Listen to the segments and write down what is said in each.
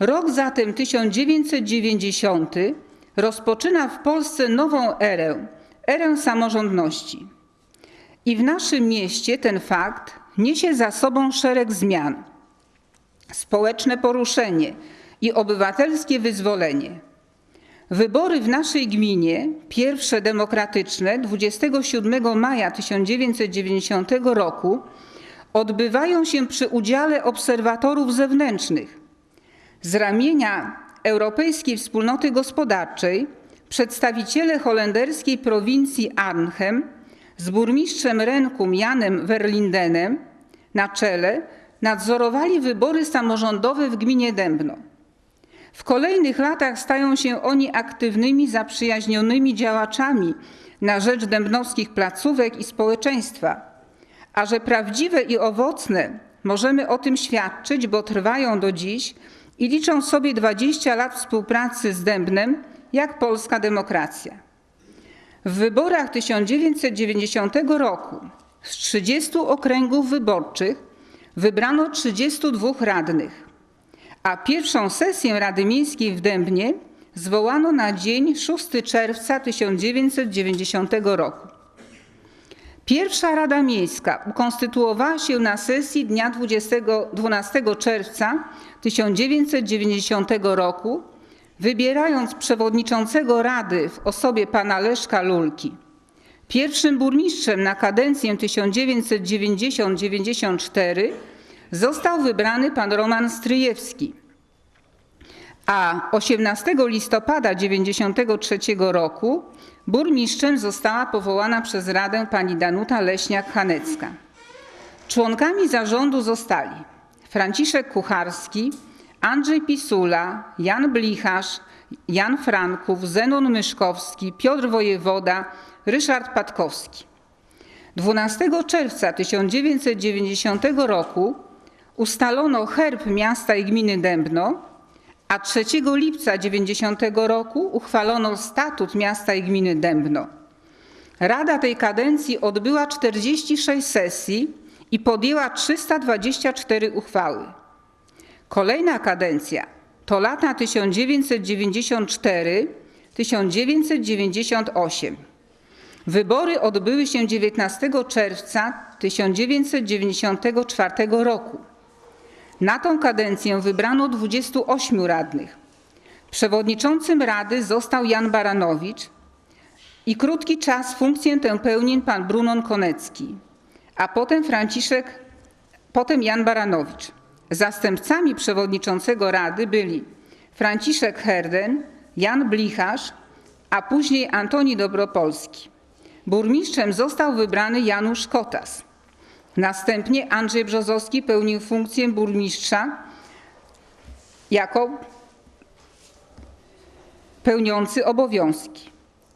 Rok zatem 1990 rozpoczyna w Polsce nową erę, erę samorządności. I w naszym mieście ten fakt niesie za sobą szereg zmian. Społeczne poruszenie i obywatelskie wyzwolenie. Wybory w naszej gminie, pierwsze demokratyczne 27 maja 1990 roku, odbywają się przy udziale obserwatorów zewnętrznych. Z ramienia Europejskiej Wspólnoty Gospodarczej przedstawiciele holenderskiej prowincji Arnhem z burmistrzem Renkum Janem Verlindenem na czele nadzorowali wybory samorządowe w gminie Dębno. W kolejnych latach stają się oni aktywnymi, zaprzyjaźnionymi działaczami na rzecz dębnowskich placówek i społeczeństwa. A że prawdziwe i owocne, możemy o tym świadczyć, bo trwają do dziś i liczą sobie 20 lat współpracy z Dębnem, jak polska demokracja. W wyborach 1990 roku z 30 okręgów wyborczych wybrano 32 radnych, a pierwszą sesję Rady Miejskiej w Dębnie zwołano na dzień 6 czerwca 1990 roku. Pierwsza Rada Miejska ukonstytuowała się na sesji dnia 20, 12 czerwca 1990 roku, wybierając przewodniczącego Rady w osobie pana Leszka Lulki. Pierwszym burmistrzem na kadencję 1990-94 został wybrany pan Roman Stryjewski, a 18 listopada 1993 roku burmistrzem została powołana przez Radę pani Danuta Leśniak-Hanecka. Członkami zarządu zostali Franciszek Kucharski, Andrzej Pisula, Jan Blicharz, Jan Franków, Zenon Myszkowski, Piotr Wojewoda, Ryszard Patkowski. 12 czerwca 1990 roku ustalono herb miasta i gminy Dębno, a 3 lipca 90 roku uchwalono statut miasta i gminy Dębno. Rada tej kadencji odbyła 46 sesji i podjęła 324 uchwały. Kolejna kadencja to lata 1994-1998. Wybory odbyły się 19 czerwca 1994 roku. Na tą kadencję wybrano 28 radnych. Przewodniczącym Rady został Jan Baranowicz i krótki czas funkcję tę pełnił pan Brunon Konecki, a potem Franciszek, potem Jan Baranowicz. Zastępcami przewodniczącego Rady byli Franciszek Herden, Jan Blicharz, a później Antoni Dobropolski. Burmistrzem został wybrany Janusz Kotas. Następnie Andrzej Brzozowski pełnił funkcję burmistrza jako pełniący obowiązki.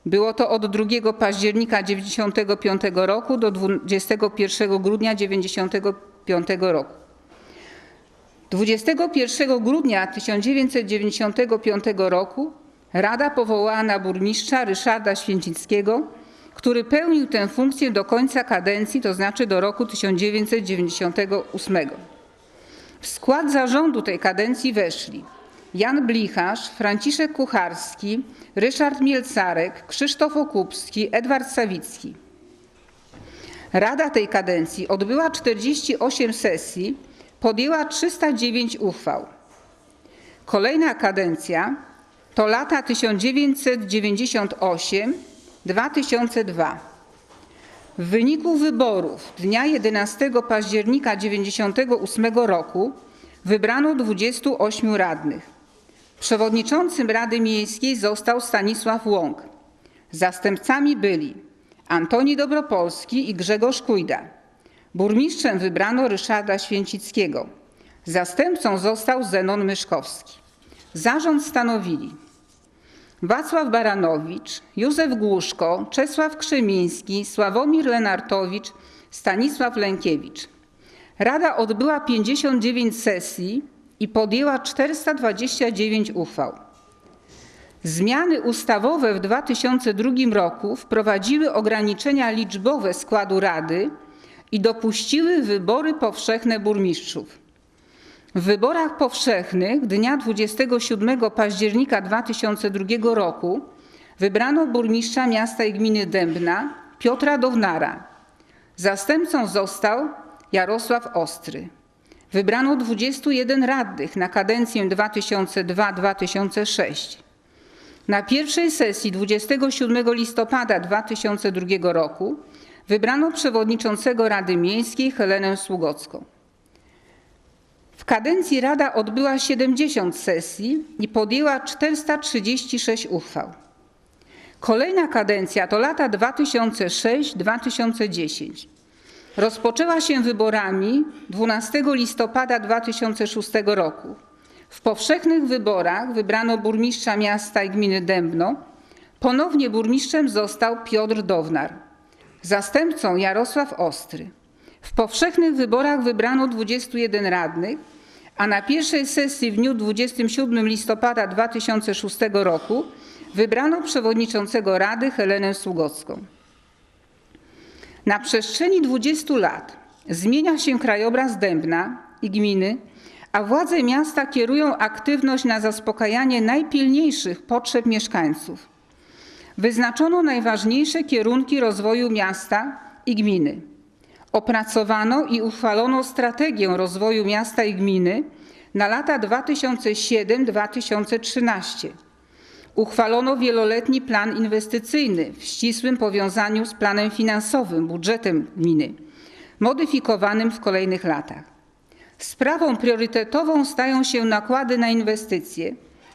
Było to od 2 października 1995 roku do 21 grudnia 1995 roku. 21 grudnia 1995 roku Rada powołała na burmistrza Ryszarda Święcickiego, który pełnił tę funkcję do końca kadencji, to znaczy do roku 1998. W skład zarządu tej kadencji weszli Jan Blicharz, Franciszek Kucharski, Ryszard Mielcarek, Krzysztof Okupski, Edward Sawicki. Rada tej kadencji odbyła 48 sesji, podjęła 309 uchwał. Kolejna kadencja to lata 1998-2002. W wyniku wyborów dnia 11 października 1998 roku wybrano 28 radnych. Przewodniczącym Rady Miejskiej został Stanisław Łąk. Zastępcami byli Antoni Dobropolski i Grzegorz Kujda. Burmistrzem wybrano Ryszarda Święcickiego. Zastępcą został Zenon Myszkowski. Zarząd stanowili Wacław Baranowicz, Józef Głuszko, Czesław Krzemiński, Sławomir Lenartowicz, Stanisław Lękiewicz. Rada odbyła 59 sesji i podjęła 429 uchwał. Zmiany ustawowe w 2002 roku wprowadziły ograniczenia liczbowe składu Rady i dopuściły wybory powszechne burmistrzów. W wyborach powszechnych dnia 27 października 2002 roku wybrano burmistrza miasta i gminy Dębna Piotra Downara. Zastępcą został Jarosław Ostry. Wybrano 21 radnych na kadencję 2002-2006. Na pierwszej sesji 27 listopada 2002 roku wybrano przewodniczącego Rady Miejskiej Helenę Sługocką. W kadencji Rada odbyła 70 sesji i podjęła 436 uchwał. Kolejna kadencja to lata 2006-2010. Rozpoczęła się wyborami 12 listopada 2006 roku. W powszechnych wyborach wybrano burmistrza miasta i gminy Dębno. Ponownie burmistrzem został Piotr Downar. Zastępcą Jarosław Ostry. W powszechnych wyborach wybrano 21 radnych, a na pierwszej sesji w dniu 27 listopada 2006 roku wybrano przewodniczącego Rady Helenę Sługocką. Na przestrzeni 20 lat zmienia się krajobraz Dębna i gminy, a władze miasta kierują aktywność na zaspokajanie najpilniejszych potrzeb mieszkańców. Wyznaczono najważniejsze kierunki rozwoju miasta i gminy. Opracowano i uchwalono strategię rozwoju miasta i gminy na lata 2007-2013. Uchwalono wieloletni plan inwestycyjny w ścisłym powiązaniu z planem finansowym, budżetem gminy, modyfikowanym w kolejnych latach. Sprawą priorytetową stają się nakłady na inwestycje,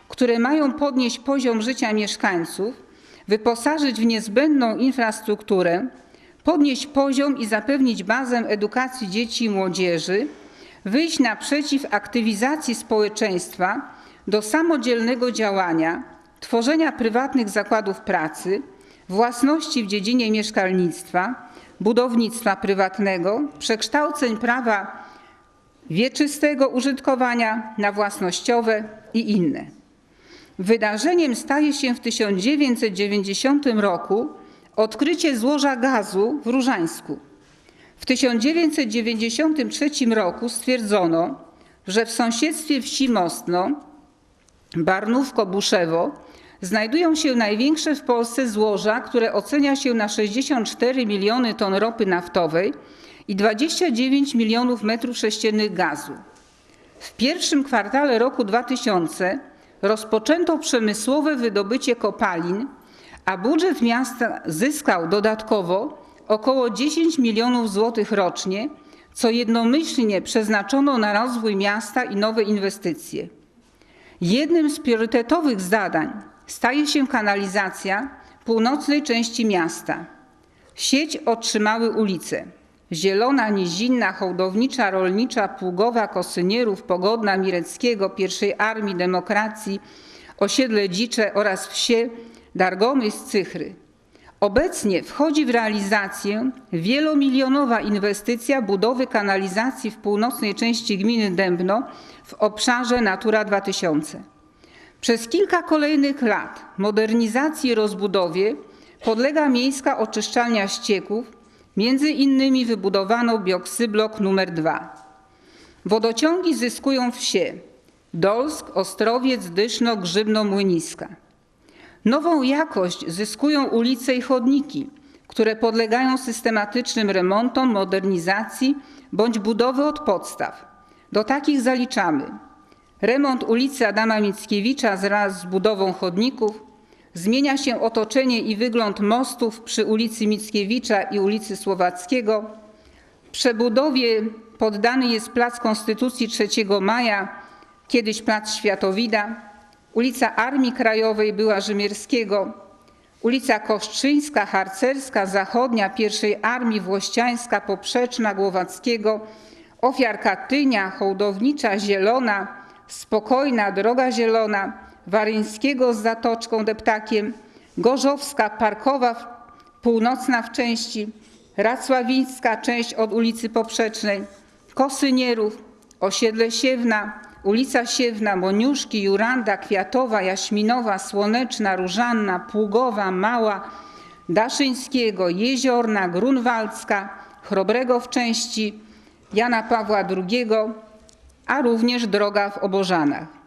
które mają podnieść poziom życia mieszkańców, wyposażyć w niezbędną infrastrukturę, podnieść poziom i zapewnić bazę edukacji dzieci i młodzieży, wyjść naprzeciw aktywizacji społeczeństwa do samodzielnego działania, tworzenia prywatnych zakładów pracy, własności w dziedzinie mieszkalnictwa, budownictwa prywatnego, przekształceń prawa wieczystego użytkowania na własnościowe i inne. Wydarzeniem staje się w 1990 roku odkrycie złoża gazu w Różańsku. W 1993 roku stwierdzono, że w sąsiedztwie wsi Mostno, Barnówko-Buszewo, znajdują się największe w Polsce złoża, które ocenia się na 64 miliony ton ropy naftowej i 29 milionów metrów sześciennych gazu. W pierwszym kwartale roku 2000 rozpoczęto przemysłowe wydobycie kopalin, a budżet miasta zyskał dodatkowo około 10 milionów złotych rocznie, co jednomyślnie przeznaczono na rozwój miasta i nowe inwestycje. Jednym z priorytetowych zadań staje się kanalizacja północnej części miasta. Sieć otrzymały ulice Zielona, Nizinna, Hołdownicza, Rolnicza, Pługowa, Kosynierów, Pogodna, Mireckiego, Pierwszej Armii Demokracji, Osiedle Dzicze oraz wsie Dargomyś, Cychry. Obecnie wchodzi w realizację wielomilionowa inwestycja budowy kanalizacji w północnej części gminy Dębno w obszarze Natura 2000. Przez kilka kolejnych lat modernizacji i rozbudowie podlega miejska oczyszczalnia ścieków, między innymi wybudowano bioksyblok numer 2. Wodociągi zyskują wsie Dolsk, Ostrowiec, Dyszno, Grzybno, Młyniska. Nową jakość zyskują ulice i chodniki, które podlegają systematycznym remontom, modernizacji bądź budowy od podstaw. Do takich zaliczamy remont ulicy Adama Mickiewicza wraz z budową chodników, zmienia się otoczenie i wygląd mostów przy ulicy Mickiewicza i ulicy Słowackiego. Przebudowie poddany jest Plac Konstytucji 3 Maja, kiedyś Plac Światowida, ulica Armii Krajowej była Rzymierskiego, ulica Koszczyńska, Harcerska, Zachodnia, Pierwszej Armii Włościańska, Poprzeczna, Głowackiego, Ofiar Katynia, Hołdownicza, Zielona, Spokojna, Droga Zielona, Waryńskiego z Zatoczką Deptakiem, Gorzowska, Parkowa, Północna w części, Racławińska, część od ulicy Poprzecznej, Kosynierów, osiedle Siewna, ulica Siewna, Moniuszki, Juranda, Kwiatowa, Jaśminowa, Słoneczna, Różanna, Pługowa, Mała, Daszyńskiego, Jeziorna, Grunwaldzka, Chrobrego w części, Jana Pawła II, a również droga w Obożanach.